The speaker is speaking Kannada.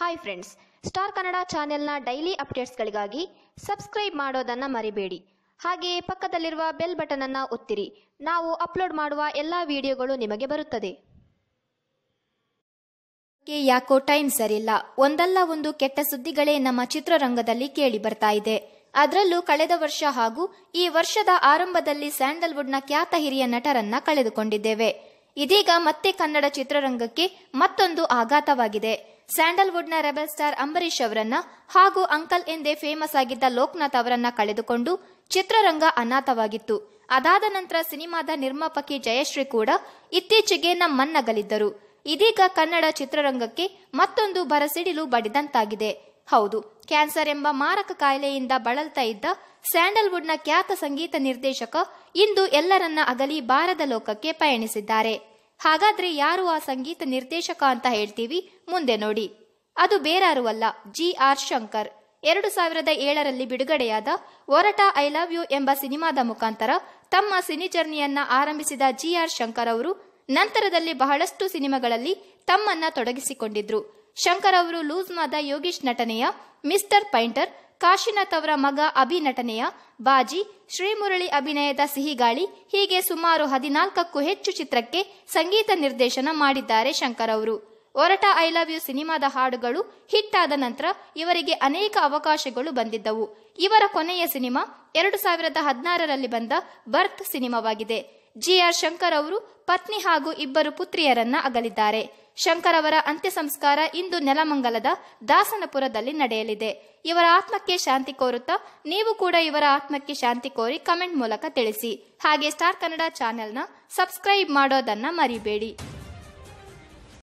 ಹಾಯ್ ಫ್ರೆಂಡ್ಸ್ ಸ್ಟಾರ್ ಕನ್ನಡ ಚಾನೆಲ್ನ ಡೈಲಿ ಅಪ್ಡೇಟ್ಸ್ಗಳಿಗಾಗಿ ಸಬ್ಸ್ಕ್ರೈಬ್ ಮಾಡೋದನ್ನು ಮರಿಬೇಡಿ. ಹಾಗೆಯೇ ಪಕ್ಕದಲ್ಲಿರುವ ಬೆಲ್ ಬಟನ್ ಅನ್ನು ಒತ್ತಿರಿ. ನಾವು ಅಪ್ಲೋಡ್ ಮಾಡುವ ಎಲ್ಲ ವಿಡಿಯೋಗಳು ನಿಮಗೆ ಬರುತ್ತದೆ. ಯಾಕೋ ಟೈಮ್ ಸರಿಯಿಲ್ಲ. ಒಂದಲ್ಲ ಒಂದು ಕೆಟ್ಟ ಸುದ್ದಿಗಳೇ ನಮ್ಮ ಚಿತ್ರರಂಗದಲ್ಲಿ ಕೇಳಿ ಬರ್ತಾ ಇದೆ. ಅದರಲ್ಲೂ ಕಳೆದ ವರ್ಷ ಹಾಗೂ ಈ ವರ್ಷದ ಆರಂಭದಲ್ಲಿ ಸ್ಯಾಂಡಲ್ವುಡ್ನ ಖ್ಯಾತ ಹಿರಿಯ ನಟರನ್ನ ಕಳೆದುಕೊಂಡಿದ್ದೇವೆ. ಇದೀಗ ಮತ್ತೆ ಕನ್ನಡ ಚಿತ್ರರಂಗಕ್ಕೆ ಮತ್ತೊಂದು ಆಘಾತವಾಗಿದೆ. ಸ್ಯಾಂಡಲ್ವುಡ್ನ ರೆಬೆಲ್ ಸ್ಟಾರ್ ಅಂಬರೀಷ್ ಅವರನ್ನ ಹಾಗೂ ಅಂಕಲ್ ಎಂದೇ ಫೇಮಸ್ ಆಗಿದ್ದ ಲೋಕನಾಥ್ ಅವರನ್ನ ಕಳೆದುಕೊಂಡು ಚಿತ್ರರಂಗ ಅನಾಥವಾಗಿತ್ತು. ಅದಾದ ನಂತರ ಸಿನಿಮಾದ ನಿರ್ಮಾಪಕಿ ಜಯಶ್ರೀ ಕೂಡ ಇತ್ತೀಚೆಗೆ ನಮ್ಮನ್ನಗಲಿದ್ದರು. ಇದೀಗ ಕನ್ನಡ ಚಿತ್ರರಂಗಕ್ಕೆ ಮತ್ತೊಂದು ಬರಸಿಡಿಲು ಬಡಿದಂತಾಗಿದೆ. ಹೌದು, ಕ್ಯಾನ್ಸರ್ ಎಂಬ ಮಾರಕ ಕಾಯಿಲೆಯಿಂದ ಬಳಲ್ತಾ ಇದ್ದ ಸ್ಯಾಂಡಲ್ವುಡ್ನ ಖ್ಯಾತ ಸಂಗೀತ ನಿರ್ದೇಶಕ ಇಂದು ಎಲ್ಲರನ್ನ ಅಗಲಿ ಬಾರದ ಲೋಕಕ್ಕೆ ಪಯಣಿಸಿದ್ದಾರೆ. ಹಾಗಾದ್ರೆ ಯಾರು ಆ ಸಂಗೀತ ನಿರ್ದೇಶಕ ಅಂತ ಹೇಳ್ತೀವಿ? ಮುಂದೆ ನೋಡಿ. ಅದು ಬೇರಾರು ಅಲ್ಲ, ಜಿ ಆರ್ ಶಂಕರ್. ಎರಡು ಸಾವಿರದ ಏಳರಲ್ಲಿ ಬಿಡುಗಡೆಯಾದ ಒರಟ ಐ ಲವ್ ಯು ಎಂಬ ಸಿನಿಮಾದ ಮುಖಾಂತರ ತಮ್ಮ ಸಿನಿ ಜರ್ನಿಯನ್ನ ಆರಂಭಿಸಿದ ಜಿ ಆರ್ ಶಂಕರ್ ಅವರು ನಂತರದಲ್ಲಿ ಬಹಳಷ್ಟು ಸಿನಿಮಾಗಳಲ್ಲಿ ತಮ್ಮನ್ನ ತೊಡಗಿಸಿಕೊಂಡಿದ್ರು. ಶಂಕರ್ ಅವರು ಲೂಸ್ ಮಾದ ಯೋಗೀಶ್ ನಟನೆಯ ಮಿಸ್ಟರ್ ಪೈಂಟರ್ ಕಾಶಿನಾಥ್ ಅವರ ಮಗ ಅಭಿ ನಟನೆಯ ಬಾಜಿ, ಶ್ರೀಮುರಳಿ ಅಭಿನಯದ ಸಿಹಿಗಾಳಿ, ಹೀಗೆ ಸುಮಾರು ಹದಿನಾಲ್ಕಕ್ಕೂ ಹೆಚ್ಚು ಚಿತ್ರಕ್ಕೆ ಸಂಗೀತ ನಿರ್ದೇಶನ ಮಾಡಿದ್ದಾರೆ ಶಂಕರ್ ಅವರು. ಒರಟ ಐ ಲವ್ ಯು ಸಿನಿಮಾದ ಹಾಡುಗಳು ಹಿಟ್ ಆದ ನಂತರ ಇವರಿಗೆ ಅನೇಕ ಅವಕಾಶಗಳು ಬಂದಿದ್ದವು. ಇವರ ಕೊನೆಯ ಸಿನಿಮಾ ಎರಡು ಸಾವಿರದ ಹದಿನಾರರಲ್ಲಿ ಬಂದ ಬರ್ತ್ ಸಿನಿಮಾವಾಗಿದೆ. ಜಿ ಆರ್ ಶಂಕರ್ ಅವರು ಪತ್ನಿ ಹಾಗೂ ಇಬ್ಬರು ಪುತ್ರಿಯರನ್ನ ಅಗಲಿದ್ದಾರೆ. ಶಂಕರ್ ಅವರ ಅಂತ್ಯ ಸಂಸ್ಕಾರ ಇಂದು ನೆಲಮಂಗಲದ ದಾಸನಪುರದಲ್ಲಿ ನಡೆಯಲಿದೆ. ಇವರ ಆತ್ಮಕ್ಕೆ ಶಾಂತಿ ಕೋರುತ್ತಾ ನೀವು ಕೂಡ ಇವರ ಆತ್ಮಕ್ಕೆ ಶಾಂತಿ ಕೋರಿ ಕಮೆಂಟ್ ಮೂಲಕ ತಿಳಿಸಿ. ಹಾಗೆ ಸ್ಟಾರ್ ಕನ್ನಡ ಚಾನೆಲ್ನ ಸಬ್ಸ್ಕ್ರೈಬ್ ಮಾಡೋದನ್ನ ಮರಿಬೇಡಿ.